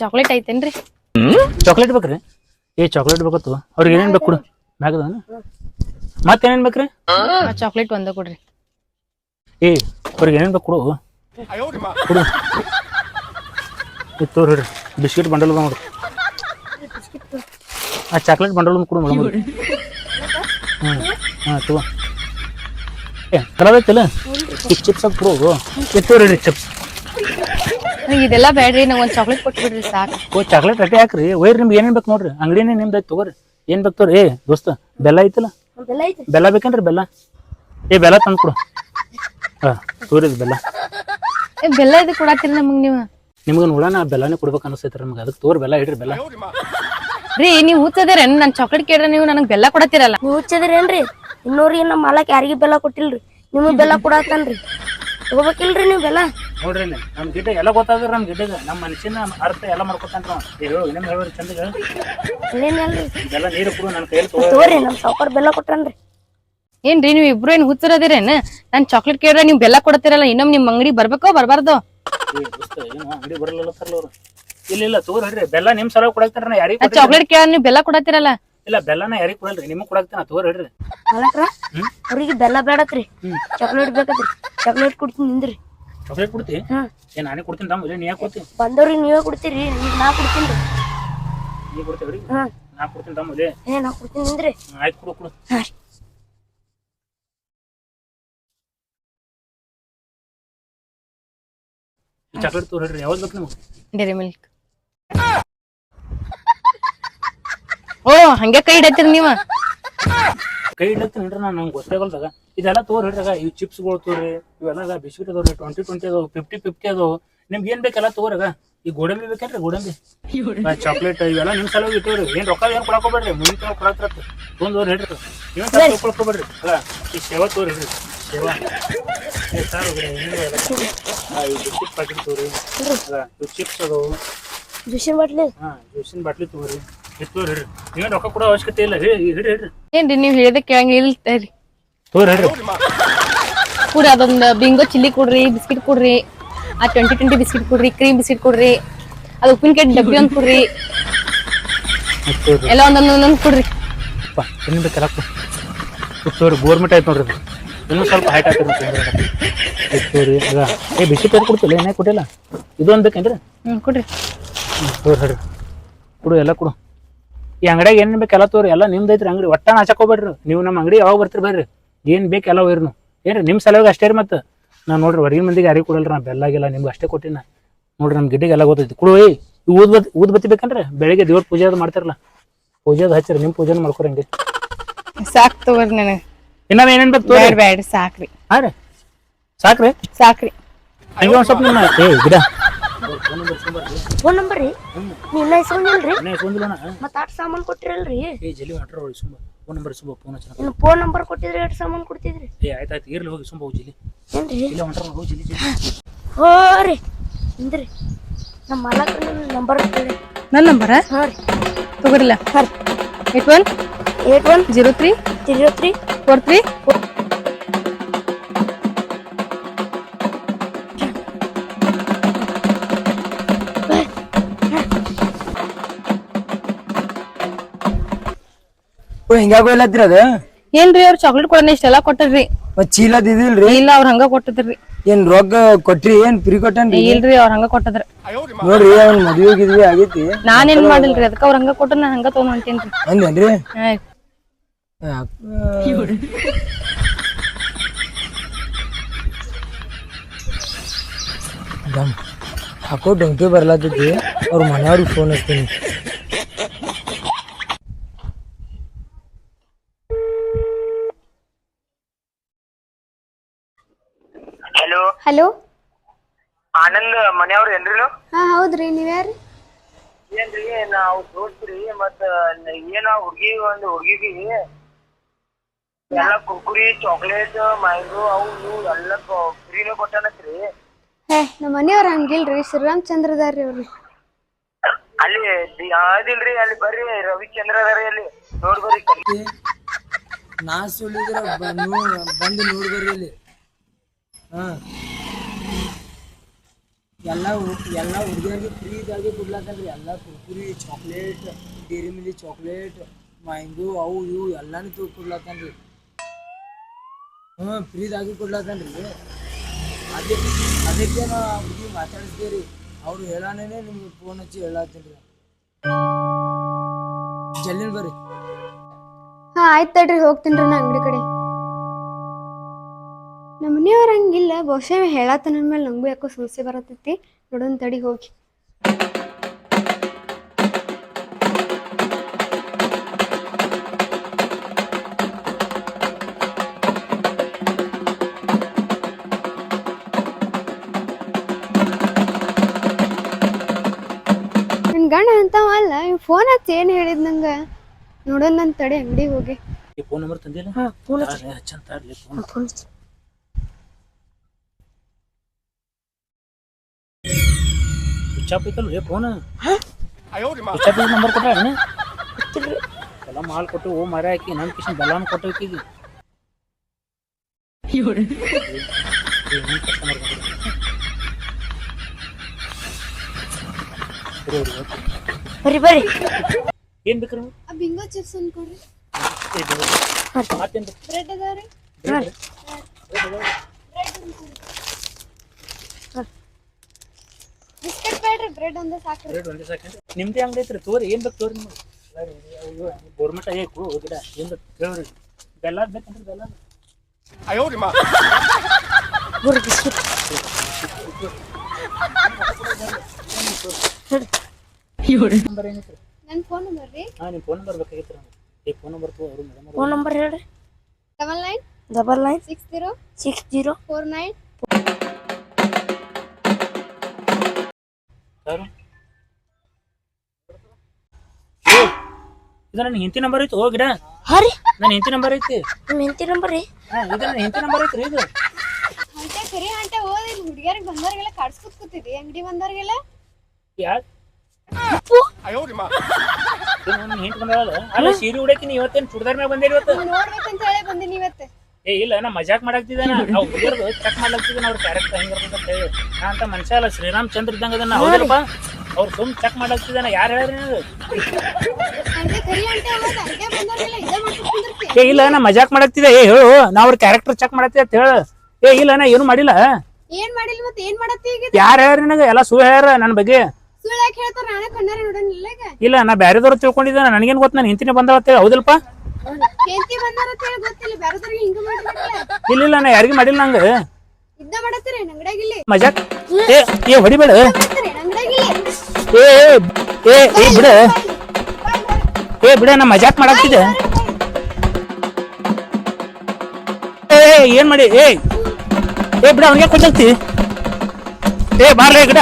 Chocolate ಐತೇನ್ರಿ? Chocolate ಬೇಕ್ರಿ? ಏ ಚಾಕ್ಲೇಟ್ ಬೇಕತ್ತು. ಅವ್ರಿಗೆ ಏನೇನ್ ಬೇಕು ಕೊಡು. ಮತ್ತೆ ಏನೇನ್ ಬೇಕ್ರಿ? ಚಾಕ್ಲೇಟ್ ಒಂದ ಕೊಡ್ರಿ. ಏ ಅವ್ರಿಗೆ ಏನೇನ್ ಬೇಕು ಕೊಡು. ಕೊಡು. ಇತ್ತು ನೋಡ್ರಿ ಬಿಸ್ಕಿಟ್ ಬಂಡಲ್ ನೋಡ್ರಿ ಆ ಚಾಕ್ಲೇಟ್ ಬಂಡಲ್ ಒಂದು ಕೊಡು ಮೇಡಮ್ ಹಾಂ ಹಾಂ ತಗೋ. ಏ ಕಲದೈತಿಲ್ಲ ಈ ಚಿಪ್ಸ್ ಹಾಕಿ ಕೊಡು. ಎತ್ತು ರೀ ಚಿಪ್ಸ್ ಇದೆಲ್ಲ ಬೇಡ್ರಿ ನಂಗೆ ಒಂದು ಚಾಕ್ಲೇಟ್ ಕೊಟ್ಬಿಡ್ರಿ ಸಾಕು. ಓ ಚಾಕ್ಲೇಟ್ ಅಟ್ಟೆ ಹಾಕ್ರಿ. ಒಯ್ರಿ ನಿಮ್ಗೆ ಏನೇನು ಬೇಕು ನೋಡ್ರಿ. ಅಂಗಡಿನೇ ನಿಮ್ದು ಐತಿ ತಗೋರಿ. ಏನ್ ಬೇಕು ತಗೋರಿ. ಏ ದೋಸ್ತ ಬೆಲ್ಲ ಐತಲ್ಲ? ಬೆಲ್ಲ ಐತಿ ಬೆಲ್ಲ ಬೇಕೇನ್ರಿ ಬೆಲ್ಲ? ಏ ಬೆಲ್ಲ ತಂದು ಕೊಡು ಹಾಂ ತೋರಿ ಬೆಲ್ಲ. ಏ ಬೆಲ್ಲ ಇದು ಕೊಡತ್ತಿಲ್ಲ ನಮಗ್ ನೀವು? ನಿಮ್ಗೆ ನೋಡೋಣ ಬೆಲ್ಲನೇ ಕೊಡ್ಬೇಕು ಅನಿಸ್ತೈತ್ರಿ ನಮ್ಗೆ. ಅದಕ್ಕೆ ತೋರ್ ಬೆಲ್ಲ ಇಡ್ರಿ ಬೆಲ್ಲ. ರೀ ನೀವು ಹುಚ್ಚದಿರ. ನಾನು ಚಾಕ್ಲೇಟ್ ಕೇಳ್ರೆ ನೀವು ನನಗೆ ಬೆಲ್ಲ ಕೊಡತ್ತೀರಲ್ಲ. ನೀವು ಹುಚ್ಚದ್ರೇನ್ರಿ? ಇನ್ನೋರಿಗೆ ನಮ್ಮ ಮಾಲಕ್ ಯಾರಿಗೆ ಬೆಲ್ಲ ಕೊಟ್ಟಿಲ್ರಿ. ನಿಮಗೆ ಬೆಲ್ಲ ಕೊಡತ್ತನ್ರಿ. ತಗೋಬೇಕಿಲ್ರಿ ನೀವು ಬೆಲ್ಲ? ನೋಡ್ರಿ ನಮ್ಮ ಗಿಡ್ಡ ಎಲ್ಲ ಗೊತ್ತಾದ್ರೆ ನಮ್ಮ ಗಿಡ್ಡಗ. ನಮ್ಮ ಮನುಷ್ಯನ ಅರ್ಥ ಎಲ್ಲ ಮಾಡ್ಕೊತಾನ್ರಿ ಹೇಳು ಬೆಲ್ಲ ನೀರು ಕೊಡು ನನ್ನ ಕೈಯಲ್ಲಿ ತಗೋ. ತಗೋರಿ ನಮ್ಮ ಸಾವ್ಕಾರ ಬೆಲ್ಲ ಕೊಟ್ಟಾನ್ರಿ ಏನ್ರಿ ನೀವ್ ಇಬ್ರು ಏನ್ ಹುಚ್ಚರದಿರೇನ್? ನಾನ್ ಚಾಕ್ಲೇಟ್ ಕೇಳ್ರೆ ನೀವ್ ಬೆಲ್ಲ ಕೊಡತ್ತೀರಲ್ಲ ಇನ್ನೊಮ್ಮೆ ನಿಮ್ ಅಂಗಡಿ ಬರ್ಬೇಕೋ ಬರ್ಬಾರ್ದು? ಏನು ಅಂಗಡಿ ಅವ್ರು. ಇಲ್ಲ ಇಲ್ಲ ತಗೋರಿ ಹೇಳ್ರಿ ಬೆಲ್ಲ ನಿಮ್ ಸಲ ಕೊಡತ್ತಾರ ಯಾರಿಗೆ ಚಾಕ್ಲೇಟ್ ಕೇಳ ನೀವ್ ಬೆಲ್ಲ ಕೊಡತ್ತೀರಲ್ಲ ಇಲ್ಲ ಬೆಲ್ಲನ ಯಾರಿಗೆ ಕೊಡಲ್ರಿ. ನಿಮಗೆ ಕೊಡಾಕ್ತಾನ ತೋರ್ ಹೇಳ್ರಿ ಮಾಲಕ್ರ ಅವ್ರಿಗೆ ಬೆಲ್ಲ ಬೇಡತ್ರಿ. ಚಾಕ್ಲೇಟ್ ಬೇಕತ್ರಿ. ಚಾಕ್ಲೇಟ್ ಕೊಡ್ತೀನಿ ನಿಂದ್ರಿ. ಚಾಕ್ಲೇಟ್ ಕೊಡ್ತಿ? ಹ್ಮ್ ಏ ನಾನೇ ಕೊಡ್ತೀನಿ ತಮ್ಮ ನೀ ಯಾಕೆ ಕೊಡ್ತಿ? ಬಂದವ್ರಿಗೆ ನೀವೇ ಕೊಡ್ತೀರಿ ಈಗ ನಾ ಕೊಡ್ತೀನಿ. ನೀ ಕೊಡ್ತೇವ್ರಿ? ಹ್ಮ್ ನಾ ಕೊಡ್ತೀನಿ ತಮ್ಮ ಏ ನಾ ಕೊಡ್ತೀನಿ ನಿಂದ್ರಿ. ಆಯ್ತು ಕೊಡು ಕೊಡು. ಹಾ ರೀ. ಚಾಕ್ಲೇಟ್ ತೋರಿ ಹೇಳ್ರಿ ಯಾವ್ದು ಬೇಕು ನಿಮ್ಗೆ? ಡೈರಿ ಮಿಲ್ಕ್ ಓ ಹಂಗೆ ಕೈ ಇಡತ್ತೀರಿ ನೀವ? ಕೈ ಇಡ್ಲತ್ತೀನಿ ಹಿಡ್ರಿ ನಾನು ನಂಗೆ ಗೊತ್ತಾಗಲ್ದಾಗ ಇದೆಲ್ಲ ತೋರಿ ಹಿಡ್ರಾಗ ಇವು ಚಿಪ್ಸ್ಗಳು ತೋರಿ ಇವೆಲ್ಲ ಬಿಸ್ಕಿಟ್ ಅದಾವ್ರಿ ಟ್ವೆಂಟಿ ಟ್ವೆಂಟಿ ಅದಾವ ಫಿಫ್ಟಿ ಫಿಫ್ಟಿ ಅದಾವ. ನಿಮ್ಗೆ ಏನ್ ಬೇಕೆಲ್ಲ ತಗೋರಾಗ ಈ ಗೋಡಂಬಿ ಬೇಕೇನ್ರಿ ಗೋಡಂಬಿ? ಚಾಕ್ಲೇಟ್ ಇವೆಲ್ಲ ನಿಮ್ಮ ಸಲುವಾಗಿ ಇಟ್ಟವ್ರಿ. ಏನ್ ರೊಕ್ಕ ಏನು ಕೊಡಕೋಬೇಡ್ರಿ? ಮುಂದಿನ ತಿಂಗಳು ಕೊಡತ್ರ ತೊಂದೋರ್ ಹೇಳ್ರಿ ನೀವೇನ್ ಸಲ ತಿಳ್ಕೊಳ್ಕೋಬೇಡ್ರಿ ಅಲ್ಲ ಈ ಸೇವಾ ತೋರಿ ಹೇಳ್ರಿ ಸೇವಾ ಬಿಸ್ಕಿಟ್ ಪ್ಯಾಕೆಟ್ ತೋರಿ. ಅಲ್ಲ, ಇವು ಚಿಪ್ಸ್ ಅದಾವು. ಜ್ಯೂಸಿನ ಬಾಟ್ಲಿ? ಹಾ ಜ್ಯೂಸಿನ ಬಾಟ್ಲಿ ತಗೋರಿ ತೋರಿ ರೊಕ್ಕ ಕೊಡೋ ಅವಶ್ಯಕತೆ ಇಲ್ಲ. ಏನ್ರಿ ನೀವ್ ಹೇಳಿದ ಕೇಳಂಗ ಇಲ್ತೇರಿ ತೋರಿ ಅದೊಂದ್ ಬಿಂಗೋ ಚಿಲ್ಲಿ ಕೊಡ್ರಿ ಬಿಸ್ಕಿಟ್ ಕೊಡ್ರಿ ಆ ಟ್ವೆಂಟಿ ಟ್ವೆಂಟಿ ಬಿಸ್ಕಿಟ್ ಕೊಡ್ರಿ ಕ್ರೀಮ್ ಬಿಸ್ಕಿಟ್ ಕೊಡ್ರಿ ಅದು ಉಪ್ಪಿನಕಾಯಿ ಡಬ್ಬಿ ಒಂದ್ ಕೊಡ್ರಿ. ತೋರಿ ಎಲ್ಲ ಒಂದೊಂದ್ ಒಂದೊಂದ್ ಕೊಡ್ರಿ. ಏನು ಬೇಕಲ್ಲ ತೋರಿ ಗೋರ್ಮೆಂಟ್ ಆಯ್ತು ನೋಡ್ರಿ. ಇನ್ನೂ ಸ್ವಲ್ಪ ಹೈಟ್ ಆಗ್ತದೆ ತೋರಿ ಅದ. ಏ ಬಿಸಿ ತೋರಿ ಕೊಡ್ತಿಲ್ಲ ಏನೇ ಕೊಟ್ಟಿಲ್ಲ? ಇದೊಂದು ಬೇಕೇನ್ರಿ ಹ್ಮ್ ಕೊಡ್ರಿ. ತೋರಿ ಕೊಡು ಎಲ್ಲ ಕೊಡು. ಈ ಅಂಗಡಿಯಾಗ ಏನ್ ಎಲ್ಲ ತೋರಿ ಎಲ್ಲ ನಿಮ್ದು ಐತ್ರಿ ಅಂಗಡಿ. ಒಟ್ಟ ನಾಚಕ್ ಹೋಗ್ಬೇಡ್ರಿ. ನೀವು ನಮ್ಮ ಅಂಗಡಿ ಯಾವಾಗ ಬರ್ತೀರಿ ಬರ್ರಿ. ಏನ್ ಬೇಕು ಎಲ್ಲ ನೀವು. ಏನ್ರಿ ನಿಮ್ಮ ಸಲುವಾಗಿ ಅಷ್ಟೇ ರೀ ಮತ್ತೆ? ನಾನು ನೋಡ್ರಿ ಹೊರಗಿನ ಮಂದಿಗೆ ಯಾರಿಗೂ ಕೊಡಲ್ರಿ ನಾ ಬೆಲ್ಲಾಗಿಲ್ಲ ನಿಮ್ಗೆ ಅಷ್ಟೇ ಕೊಟ್ಟಿನ ನೋಡ್ರಿ ನಮ್ಮ ಗಿಡ್ಡಿಗೆ ಎಲ್ಲ ಗೊತ್ತೈತಿ. ಕುಡು ಊದ್ ಬತ್ತಿ ಊದ್ ಬತ್ತಿ ಬೇಕನ್ರಿ? ಬೆಳಿಗ್ಗೆ ದೇವ್ರ ಪೂಜೆ ಅದು ಮಾಡ್ತಿರಲ್ಲ. ಪೂಜೆ ಅದು ಹಚ್ಚಿರಿ ನಿಮ್ಮ ಪೂಜೆನ ಮಾಡ್ಕೊರಿ ಹಂಗೆ. ಸಾಕ್ ತಗೋರಿ ನನಗೆ. ಇನ್ನ ಏನೇನ್ ಬೇಕು ತೋರಿ? ಬ್ಯಾಡ್ ಸಾಕ್ರಿ. ಹಾ ರೀ. ಸಾಕ್ರಿ? ಸಾಕ್ರಿ. ಹಂಗೆ ಒಂದ್ ಸ್ವಲ್ಪ ನಿಮ್ಮ ಏ ಗಿಡ. ಫೋನ್ ನಂಬರ್ ರೀ? ನೀವು ಇನ್ನ ಇಸ್ಕೊಂಡಿಲ್ರಿ? ಮತ್ತ ಆಟ ಸಾಮಾನ್ ಕೊಟ್ಟಿರಲ್ರಿ? ಏ ಜಲ್ಲಿ ಹೊಂಟ್ರ ಹೋಗಿ ಸುಮ್ಮ ಫೋನ್ ನಂಬರ್ ಸುಮ್ಮ ಫೋನ್ ಹಚ್ಚ ಇನ್ನು ಫೋನ್ ನಂಬರ್ ಕೊಟ್ಟಿದ್ರೆ ಎರಡು ಸಾಮಾನ್ ಕೊಡ್ತಿದ್ರಿ? ಏ ಆಯ್ತು ಆಯ್ತು ಇರ್ಲಿ ಹೋಗಿ ಸುಮ್ಮ ಹೋಗಿ ಜಲ್ಲಿ ಏನ್ರಿ? ಇಲ್ಲ ಹೊಂಟ್ರ ಹೋಗಿ ಜಲ್ಲಿ ಜಲ್ಲಿ ಹೋ ರೀ. ನಿಂದ್ರಿ. ನಮ್ಮ ನನ್ನ ನಂಬರ್ ಕೇಳಿ ನನ್ನ ನಂಬರ? ಹಾಂ ರೀ. ತಗೋರಿಲ್ಲ ಹಾಂ eight one eight one zero three zero three four three ಹಿಂಗ್ಯಾಕ ಹೋಗ್ಲತ್ತೀರ ಅದ? ಏನ್ರಿ ಅವ್ರ ಚಾಕ್ಲೇಟ್ ಕೊಡೋಣ ಇಷ್ಟೆಲ್ಲ ಕೊಟ್ಟರ್ರಿ ಮತ್ ಚೀಲದ್ ಇದಿಲ್ರಿ? ಇಲ್ಲ ಅವ್ರ ಹಂಗ ಕೊಟ್ಟದ್ರಿ. ಏನ್ ರೊಕ್ಕ ಕೊಟ್ರಿ ಏನ್ ಫ್ರೀ ಕೊಟ್ಟನ್ರಿ? ಇಲ್ರಿ ಅವ್ರ ಹಂಗ ಕೊಟ್ಟದ್ರ. ನೋಡ್ರಿ ಅವ್ನ ಮದ್ವೆ ಗಿದ್ವಿ ಆಗೈತಿ. ನಾನೇನ್ ಮಾಡಿಲ್ರಿ ಅದಕ್ಕ ಅವ್ರ ಹಂಗ ಕೊಟ್ಟ ನಾ ಹಂಗ ತಗೊಂಡ್ ಹೊಂಟೇನ್ರಿ. ದಮ್ ಹಾಕೋ ಡೊಂಕಿ ಬರ್ಲಾತೈತಿ ಅವ್ರ ಮನೆಯವ್ರಿಗೆ ಫೋನ್ ಹಚ್ತೀನಿ. ಹಲೋ? ಆನಂದ್ ಮನೆಯವ್ರ ಏನ್ರಿ ಹಾ ಹೌದ್ರಿ. ನೀವ್ಯಾರಿ ಏನ್ರಿ ನಾವು ದೋಸ್ತ್ರಿ ಮತ್ತ ಏನ ಹುಡ್ಗಿ ಒಂದ್ ಹುಡ್ಗಿಗೆ ಎಲ್ಲ ಕುರ್ಕುರಿ ಚಾಕ್ಲೇಟ್ ಮ್ಯಾಂಗೋ ಅವು ಇವು ಎಲ್ಲ ಫ್ರೀನೇ ಕೊಟ್ಟಾನತ್ರಿ. ಹೇ ನಮ್ಮ ಮನೆಯವ್ರ ಹಂಗಿಲ್ರಿ. ಶ್ರೀರಾಮಚಂದ್ರದಾರ್ರಿ ಅವ್ರಿ. ಅಲ್ಲಿ ದಿ- ಅದಿಲ್ರಿ ಅಲ್ಲಿ ಬರ್ರಿ ರವಿಚಂದ್ರ ಅದಾರಿ ಅಲ್ಲಿ. ನೋಡ್ ಬರ್ರಿ ನಾ ಸುಳಿದ್ರ ಬಂದು ಬಂದು ನೋಡ್ಬರ್ರಿ ಇಲ್ಲಿ ಹಾ. ಎಲ್ಲ ಎಲ್ಲ ಹುಡುಗಿಯರಿಗೆ ಫ್ರೀದಾಗಿ ಕೊಡ್ಲಾತನ್ರಿ ಎಲ್ಲ Kurkure chocolate dairy milk chocolate mango ಅವು ಇವು ಎಲ್ಲಾನು ತೂ ಕೊಡ್ಲಾತನ್ರಿ ಹ್ಞೂ ಫ್ರೀದಾಗಿ ಕೊಡ್ಲತ್ತನ್ರಿ ಅದೇ, ಅದಕ್ಕೆ ನಾ ಹುಡುಗಿ ಮಾತಾಡಿಸ್ತೀರಿ ಅವ್ರು ಹೇಳಾನೇ ನಿಮ್ಗೆ ಫೋನ್ ಹಚ್ಚಿ ಹೇಳತ್ತೀನಿ. ಜಲ್ದಿನ ಬರ್ರಿ. ಹಾ, ಆಯ್ತು ತಡ್ರಿ ಹೋಗ್ತೀನ್ರಿ ನಾ ಅಂಗಡಿ ಕಡೆ. ನಮ್ಮ ಮನೆಯವ್ರ ಹಂಗಿಲ್ಲ. ಬಹುಶಃ ಹೇಳತ್ತ ನನ್ನ ಮೇಲೆ ನಂಗೂ ಯಾಕೋ ಸಮಸ್ಯೆ ಬರತೈತಿ. ನೋಡೋನ್ ತಡಿ ಹೋಗಿ. ನನ್ನ ಗಂಡ ಅಂತಾವ ಅಲ್ಲ ಫೋನ್ ಹಚ್ಚಿ ಏನು ಹೇಳಿದ್ ನಂಗೆ? ನೋಡೋಣ ನನ್ನ ತಡೆ ಅಂಗಡಿಗೆ ಹೋಗಿ. ಈ ಫೋನ್ ನಂಬರ್ ತಂದಿಲ್ಲ? ಹಾ ಫೋನ್ ಹಚ್ಚಿ. ಹಚ್ಚಂತ? ಫೋನ್ ಫೋನ್ ಸ್ವಿಚ್ ಆಫ್ ಐತಲ್ರಿ ಫೋನ್ ಸ್ವಿಚ್ ಆಫ್ ನಂಬರ್ ಕೊಟ್ಟ ಎಲ್ಲ ಮಾಲ್ ಕೊಟ್ಟು ಓ ಮರ ಹಾಕಿ ನಮ್ ಕಿಶನ್ ಬೆಲ್ಲಾನು ಕೊಟ್ಟು ಈಕಿಗೆ ಬರ್ರಿ ಬರ್ರಿ ಏನ್ ಬೇಕ್ರಿ ನಿಮ್ಗೆ? ಆ ಬಿಂಗೋ ಚಿಪ್ಸ್ ಅನ್ಕೊಡ್ರಿ ಏ, ಬೇಡ. ಮತ್ತೇನ್ ಬೇಕು? ಬ್ರೆಡ್ ಅದಾವ್ರಿ ಬಿಸ್ಕೆಟ್ ಬೇಡ್ರಿ ಬ್ರೆಡ್ ಒಂದೇ ನಿಮ್ದೇ ಅಂಗಡಿ ಐತ್ರಿ ತೋರಿ ಏನ್ ಬೇಕು ತೋರಿ ನಿಮ್ಗೆ? ಗೋರ್ಮೆಂಟ್ ಆಗೇಕು ಗಿಡ ಏನ್ ಬೇಕು ಕೇಳ್ರಿ ಬೆಲ್ಲ ಬೇಕಂದ್ರೆ ಬೆಲ್ಲ ಬಿಸ್ಕಿಟ್ ನಂಬರ್ ಏನೈತ್ರಿ ನನ್ನ ಫೋನ್ ನಂಬರ್ ರೀ. ಹಾ ಫೋನ್ ನಂಬರ್ ಬೇಕಾಗಿತ್ತು ನಮ್ಗೆ. ಈ ಫೋನ್ ನಂಬರ್ ತಗೋ ಅವ್ರು ಮೇಡಮ್ ಫೋನ್ ನಂಬರ್ ಹೇಳ್ರಿ. Double nine double nine six zero six zero four nine ಯಾರು ಇದು ನನ್ನ ಹೆಂಡತಿ ನಂಬರ್ ಐತಿ ಹೋಗಿಡ ಹಾ ರೀ. ನನ್ನ ಹೆಂಡತಿ ನಂಬರ್ ಐತಿ. ನಿಮ್ಮ ಹೆಂಡತಿ ನಂಬರ್ ರೀ. ಹಾ ಇದು ನನ್ನ ಹೆಂಡತಿ ನಂಬರ್ ಐತ್ರಿ ಇದು. ಅಂತೆ ಕರಿ ಅಂತೆ ಓದಿ ಹುಡುಗಿಯರಿಗೆ ಬಂದವರಿಗೆಲ್ಲ ಕಾಡ್ಸ್ಕೊತ್ ಕೂತಿದ್ದೆ. ಅಂಗಡಿ ಅಯ್ಯೋರಿ ಮಾ. ನನ್ನ ಹೆಂಡತಿ ಬಂದಾಳ ಅಲ್ಲ ಸೀರೆ ಉಡಕ್ಕೆ ನೀ ಇವತ್ತೇನು ಚುಡ್ದಾರ್ ಮ್ಯಾಗ ಬಂದಿರಿ ಇವತ್ತು? ನೋಡ್ಬೇಕಂತ ಹೇಳಿ ಬಂದಿನಿ ಇವತ್ತು. ಏ ಇಲ್ಲ ನಾ ಮಜಾಕ್ ಮಾಡಾಕ್ತಿದ್ದಾನ. ನಾವು ಹುಡುಗರ್ದು ಚೆಕ್ ಮಾಡ್ಲಾಕ್ತಿದ್ದಾನ ಅವ್ರ ಕ್ಯಾರೆಕ್ಟರ್ ಹೆಂಗಿರ್ತದೆ ಅಂತ ಹೇಳಿ. ನಾ ಅಂತ ಮನುಷ್ಯ ಅಲ್ಲ ಶ್ರೀರಾಮಚಂದ್ರ ಇದ್ದಂಗ ಅದನ್ನ ಹೌದಪ್ಪ ಅವ್ರು ಸುಮ್ ಚೆಕ್ ಮಾಡಾಕ್ತಿದ್ದಾನ ಯಾರು ಹೇಳ್ರಿ ಏ ಇಲ್ಲ ನಾ ಮಜಾಕ್ ಮಾಡಾಕ್ತಿದ್ದೆ. ಏ ಹೇಳು ನಾ ಅವ್ರ ಕ್ಯಾರೆಕ್ಟರ್ ಚೆಕ್ ಮಾಡತ್ತಿ ಅಂತ ಹೇಳು. ಏ ಇಲ್ಲ ನಾ ಏನು ಮಾಡಿಲ್ಲ. ಏನ್ ಮಾಡಿಲ್ಲ ಮತ್ತೆ ಏನ್ ಮಾಡತ್ತಿ ಈಗ ಯಾರು ಹೇಳ್ರಿ ನನಗೆ? ಎಲ್ಲ ಸುಳ್ಳು ಹೇಳ್ಯಾರ ನನ್ನ ಬಗ್ಗೆ. ಸುಳ್ಳು ಯಾಕೆ ಹೇಳ್ತಾರ? ನಾನೇ ಕಣ್ಣಾರೆ ನೋಡೋಣಿಲ್ಲ ಈಗ ಇಲ್ಲ ನಾ ಬ್ಯಾರೆದವ್ರು ತಿಳ್ಕೊಂಡಿದ್ದೆ ನನಗೇನು ಗೊತ್ತ ನಾನು ಹಿಂತಿನ ಬಂದವ ಅಂತ ಹೇಳಿ. ಹೌದಲ್ಪ? ಹೆಂಡತಿ ಬಂದಾರ ಅಂತ ಹೇಳಿ ಗೊತ್ತಿಲ್ಲ. ಬೇರೆದವ್ರಿಗೆ ಹಿಂಗ ಮಾಡಿರಲ್ಲ ಇಲ್ಲ ಇಲ್ಲ ನಾ ಯಾರಿಗೂ ಮಾಡಿಲ್ಲ ನಂಗ. ಇದ್ದ ಮಾಡತ್ತೀರಿ ಅಂಗಡಿಯಾಗಿಲ್ಲಿ ಮಜಾಕ್. ಏ ಏ ಹೊಡಿಬೇಡ. ಏ ಏ ಏ ಬಿಡ. ಏ ಬಿಡ ನಾ ಮಜಾಕ್ ಮಾಡಾಕ್ತಿದ್ದೆ. ಏ ಏ, ಏನ್ ಮಾಡಿ? ಏ ಏ ಬಿಡ ಅವ್ನಿಗೆ ಕೊಟ್ಟಿ ಏ ಬಾರ್ಲೆ ಗಿಡ.